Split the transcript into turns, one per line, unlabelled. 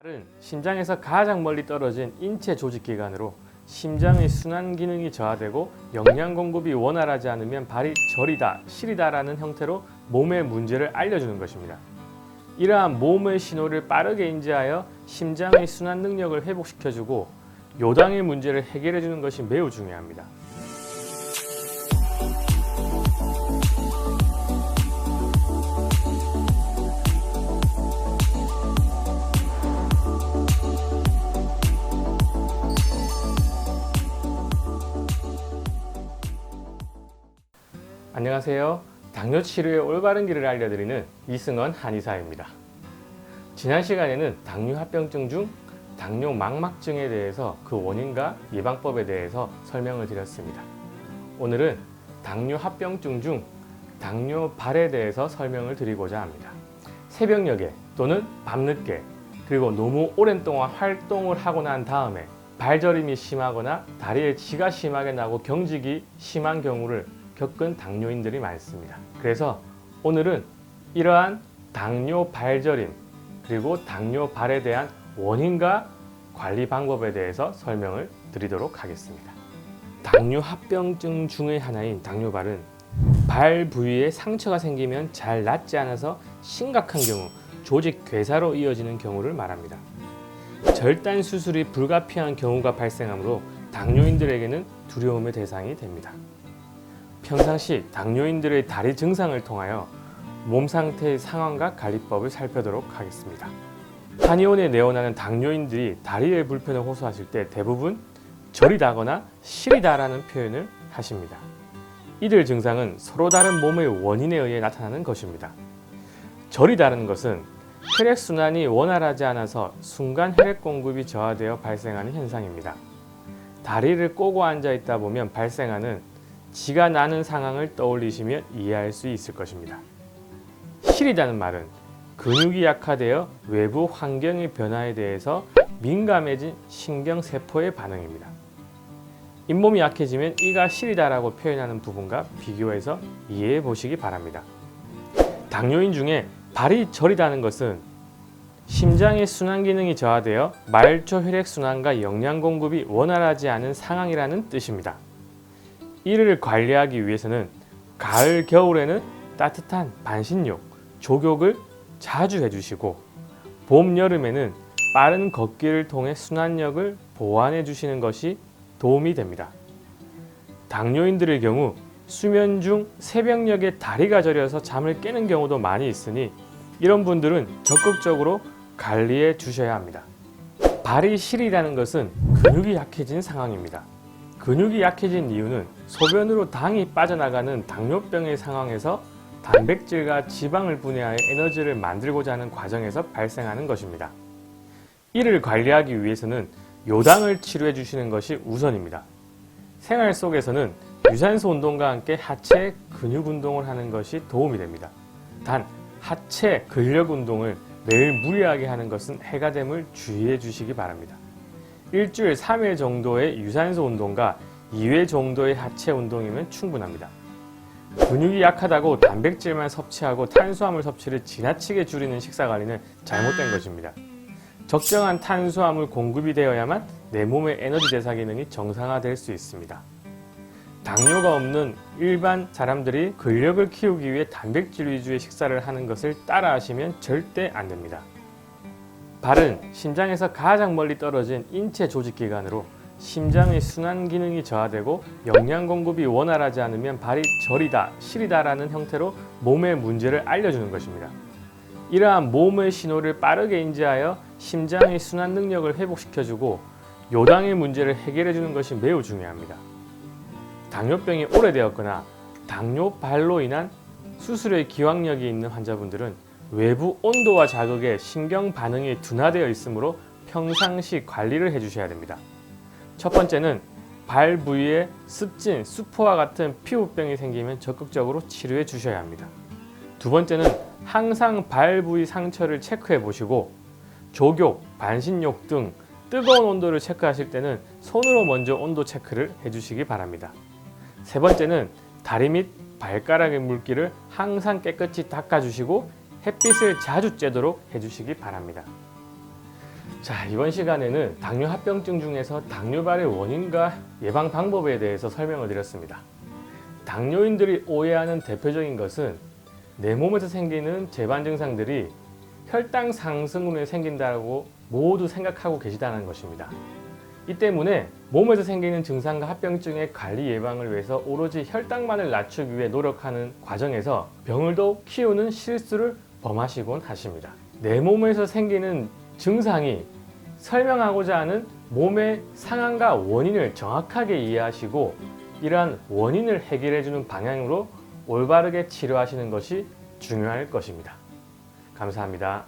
발은 심장에서 가장 멀리 떨어진 인체 조직 기관으로 심장의 순환 기능이 저하되고 영양 공급이 원활하지 않으면 발이 저리다, 시리다라는 형태로 몸의 문제를 알려주는 것입니다. 이러한 몸의 신호를 빠르게 인지하여 심장의 순환 능력을 회복시켜주고 요당의 문제를 해결해 주는 것이 매우 중요합니다. 안녕하세요. 당뇨 치료의 올바른 길을 알려드리는 이승원 한의사입니다. 지난 시간에는 당뇨 합병증 중 당뇨 망막증에 대해서 그 원인과 예방법에 대해서 설명을 드렸습니다. 오늘은 당뇨 합병증 중 당뇨 발에 대해서 설명을 드리고자 합니다. 새벽녘에 또는 밤늦게 그리고 너무 오랜 동안 활동을 하고 난 다음에 발저림이 심하거나 다리에 지가 심하게 나고 경직이 심한 경우를 겪은 당뇨인들이 많습니다. 그래서 오늘은 이러한 당뇨 발저림 그리고 당뇨 발에 대한 원인과 관리 방법에 대해서 설명을 드리도록 하겠습니다. 당뇨 합병증 중의 하나인 당뇨발은 발 부위에 상처가 생기면 잘 낫지 않아서 심각한 경우 조직 괴사로 이어지는 경우를 말합니다. 절단 수술이 불가피한 경우가 발생하므로 당뇨인들에게는 두려움의 대상이 됩니다. 평상시 당뇨인들의 다리 증상을 통하여 몸 상태의 상황과 관리법을 살펴보도록 하겠습니다. 한의원에 내원하는 당뇨인들이 다리의 불편을 호소하실 때 대부분 저리다거나 시리다라는 표현을 하십니다. 이들 증상은 서로 다른 몸의 원인에 의해 나타나는 것입니다. 저리다는 것은 혈액 순환이 원활하지 않아서 순간 혈액 공급이 저하되어 발생하는 현상입니다. 다리를 꼬고 앉아 있다 보면 발생하는 지가 나는 상황을 떠올리시면 이해할 수 있을 것입니다. 실이다는 말은 근육이 약화되어 외부 환경의 변화에 대해서 민감해진 신경세포의 반응입니다. 잇몸이 약해지면 이가 시리다라고 표현하는 부분과 비교해서 이해해 보시기 바랍니다. 당뇨인 중에 발이 저리다는 것은 심장의 순환 기능이 저하되어 말초 혈액 순환과 영양 공급이 원활하지 않은 상황이라는 뜻입니다. 이를 관리하기 위해서는 가을 겨울에는 따뜻한 반신욕, 족욕을 자주 해주시고 봄 여름에는 빠른 걷기를 통해 순환력을 보완해 주시는 것이 도움이 됩니다. 당뇨인들의 경우 수면 중 새벽녘에 다리가 저려서 잠을 깨는 경우도 많이 있으니 이런 분들은 적극적으로 관리해 주셔야 합니다. 발이 시리다는 것은 근육이 약해진 상황입니다. 근육이 약해진 이유는 소변으로 당이 빠져나가는 당뇨병의 상황에서 단백질과 지방을 분해하여 에너지를 만들고자 하는 과정에서 발생하는 것입니다. 이를 관리하기 위해서는 요당을 치료해 주시는 것이 우선입니다. 생활 속에서는 유산소 운동과 함께 하체 근육 운동을 하는 것이 도움이 됩니다. 단 하체 근력 운동을 매일 무리하게 하는 것은 해가 됨을 주의해 주시기 바랍니다. 일주일 3회 정도의 유산소 운동과 2회 정도의 하체 운동이면 충분합니다. 근육이 약하다고 단백질만 섭취하고 탄수화물 섭취를 지나치게 줄이는 식사 관리는 잘못된 것입니다. 적정한 탄수화물 공급이 되어야만 내 몸의 에너지 대사 기능이 정상화될 수 있습니다. 당뇨가 없는 일반 사람들이 근력을 키우기 위해 단백질 위주의 식사를 하는 것을 따라 하시면 절대 안 됩니다. 발은 심장에서 가장 멀리 떨어진 인체 조직 기관으로 심장의 순환 기능이 저하되고 영양 공급이 원활하지 않으면 발이 저리다, 시리다라는 형태로 몸의 문제를 알려주는 것입니다. 이러한 몸의 신호를 빠르게 인지하여 심장의 순환 능력을 회복시켜주고 요당의 문제를 해결해 주는 것이 매우 중요합니다. 당뇨병이 오래되었거나 당뇨발로 인한 수술의 기왕력이 있는 환자분들은 외부 온도와 자극에 신경 반응이 둔화되어 있으므로 평상시 관리를 해주셔야 됩니다. 첫 번째는 발 부위에 습진, 수포와 같은 피부병이 생기면 적극적으로 치료해 주셔야 합니다. 두 번째는 항상 발 부위 상처를 체크해 보시고 족욕, 반신욕 등 뜨거운 온도를 체크하실 때는 손으로 먼저 온도 체크를 해주시기 바랍니다. 세 번째는 다리 및 발가락의 물기를 항상 깨끗이 닦아주시고 햇빛을 자주 쬐도록 해주시기 바랍니다. 자, 이번 시간에는 당뇨 합병증 중에서 당뇨발의 원인과 예방 방법에 대해서 설명을 드렸습니다. 당뇨인들이 오해하는 대표적인 것은 내 몸에서 생기는 재반 증상들이 혈당 상승으로 생긴다고 모두 생각하고 계시다는 것입니다. 이 때문에 몸에서 생기는 증상과 합병증의 관리 예방을 위해서 오로지 혈당만을 낮추기 위해 노력하는 과정에서 병을 더 키우는 실수를 범하시곤 하십니다. 내 몸에서 생기는 증상이 설명하고자 하는 몸의 상황과 원인을 정확하게 이해하시고 이러한 원인을 해결해 주는 방향으로 올바르게 치료하시는 것이 중요할 것입니다. 감사합니다.